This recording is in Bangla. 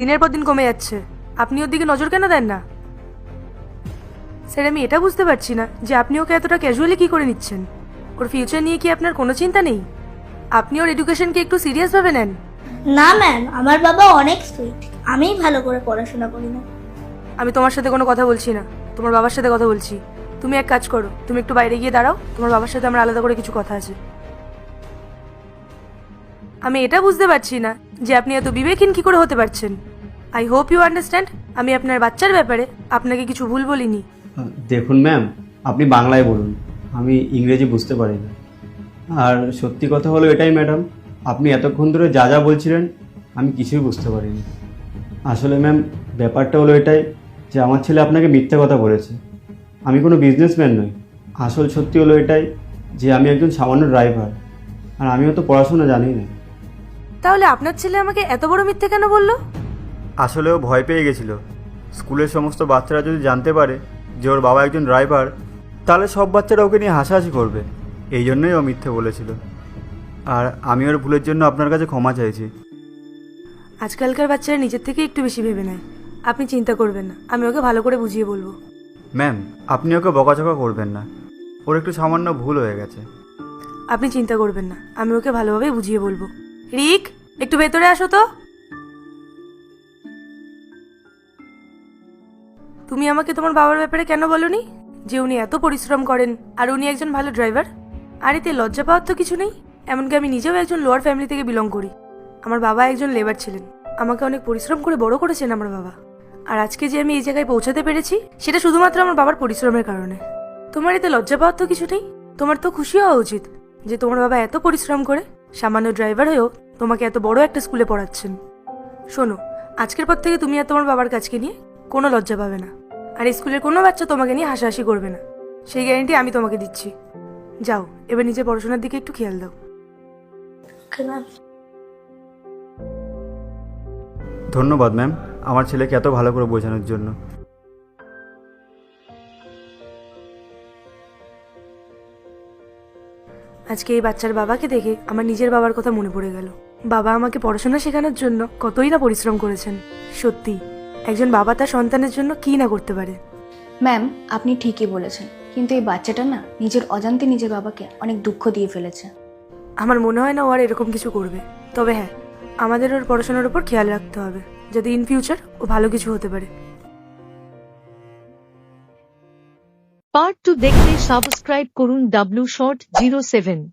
দিনের পর দিন কমে যাচ্ছে। আপনি ওর দিকে নজর কেন দেন না? স্যার আমি এটা বুঝতে পারছি না যে আপনি ওকে এতটা ক্যাজুয়ালি কি করে নিচ্ছেন? ওর ফিউচার নিয়ে কি আপনার কোনো চিন্তা নেই? আপনি ওর এডুকেশনকে একটু সিরিয়াসভাবে নেন। না ম্যাম আমার বাবা অনেক সুইট আমিই ভালো করে পড়াশোনা করি না। আমি তোমার সাথে কোনো কথা বলছি না। তোমার বাবার সাথে কথা বলছি। তুমি এক কাজ করো তুমি একটু বাইরে গিয়ে দাঁড়াও। তোমার বাবার সাথে আমার আলাদা করে কিছু কথা আছে। আমি এটা বুঝতে পারছি না যে আপনি এত বিবেকহীন কি করে হতে পারছেন? আই হোপ ইউ আন্ডারস্ট্যান্ড আমি আপনার বাচ্চার ব্যাপারে আপনাকে কিছু ভুল বলিনি। দেখুন ম্যাম আপনি বাংলায় বলুন, আমি ইংরেজি বুঝতে পারি না। আর সত্যি কথা হলো এটাই ম্যাডাম আপনি এতক্ষণ ধরে যা যা বলছিলেন, আমি কিছুই বুঝতে পারিনি। আসলে ম্যাম ব্যাপারটা হলো এটাই যে আমার ছেলে আপনাকে মিথ্যা কথা বলেছে। আমি কোনো বিজনেসম্যান নই। আসল সত্যি হলো এটাই যে আমি একজন সামান্য ড্রাইভার আর আমিও তো পড়াশোনা জানি না। তাহলে আপনার ছেলে আমাকে এত বড় মিথ্যে কেন বলল? আসলে ও ভয় পেয়ে গেছিল। স্কুলের সমস্ত বাচ্চারা যদি জানতে পারে যে ওর বাবা একজন ড্রাইভার তাহলে সব বাচ্চারা ওকে নিয়ে হাসাহাসি করবে। এই জন্যই ও মিথ্যে বলেছিল। আর আমি ওর ভুলের জন্য আপনার কাছে ক্ষমা চাইছি। আজকালকার বাচ্চারা নিজের থেকে একটু বেশি ভেবে নেয়। আপনি চিন্তা করবেন না আমি ওকে ভালো করে বুঝিয়ে বলব। ম্যাম আপনি ওকে বকাঝকা করবেন না। ওর একটু সামান্য ভুল হয়ে গেছে। আপনি চিন্তা করবেন না আমি ওকে ভালোভাবে বুঝিয়ে বলব। রিক একটু ভেতরে আসো তো। তুমি আমাকে তোমার বাবার ব্যাপারে কেন বলনি? যে উনি এত পরিশ্রম করেন, আর উনি একজন ভালো ড্রাইভার। আর এতে লজ্জা পাওয়ার তো কিছু নেই, এমনকি আমি নিজেও একজন লোয়ার ফ্যামিলি থেকে বিলং করি। আমার বাবা একজন লেবার ছিলেন, আমাকে অনেক পরিশ্রম করে বড় করেছেন আমার বাবা। আর আজকে যে আমি এই জায়গায় পৌঁছাতে পেরেছি, সেটা শুধুমাত্র আমার বাবার পরিশ্রমের কারণে। তোমার এতে লজ্জা পাওয়ার তো কিছু নেই, তোমার তো খুশি হওয়া উচিত যে তোমার বাবা এত পরিশ্রম করে, সামান্য ড্রাইভার হয়েও তোমাকে এত বড় একটা স্কুলে পড়াচ্ছেন। শোনো আজকের পর থেকে তুমি আর তোমার বাবার কাছকে নিয়ে কোনো লজ্জা পাবে না। আর স্কুলের কোনো বাচ্চা তোমাকে নিয়ে হাসাহাসি করবে না। সেই গ্যারেন্টি আমি তোমাকে দিচ্ছি। যাও এবার নিজের পড়াশোনার দিকে একটু খেয়াল দাও। ধন্যবাদ ম্যাম আমার ছেলেকে এত ভালো করে বোঝানোর জন্য। আজকে এই বাচ্চার বাবাকে দেখে আমার নিজের বাবার কথা মনে পড়ে গেল। বাবা আমাকে পড়াশোনা শেখানোর জন্য কতই না পরিশ্রম করেছেন। সত্যি একজন বাবা তার সন্তানের জন্য কি না করতে পারে? ম্যাম আপনি ঠিকই বলেছেন। কিন্তু এই বাচ্চাটা না নিজের অজান্তে নিজের বাবাকে অনেক দুঃখ দিয়ে ফেলেছে। আমার মনে হয় না ও আর এরকম কিছু করবে। তবে হ্যাঁ আমাদের ওর পড়াশোনার উপর খেয়াল রাখতে হবে যাতে ইন ফিউচার ও ভালো কিছু হতে পারে। পার্ট টু দেখতে সাবস্ক্রাইব করুন ডাব্লিউ শর্ট জিরো সেভেন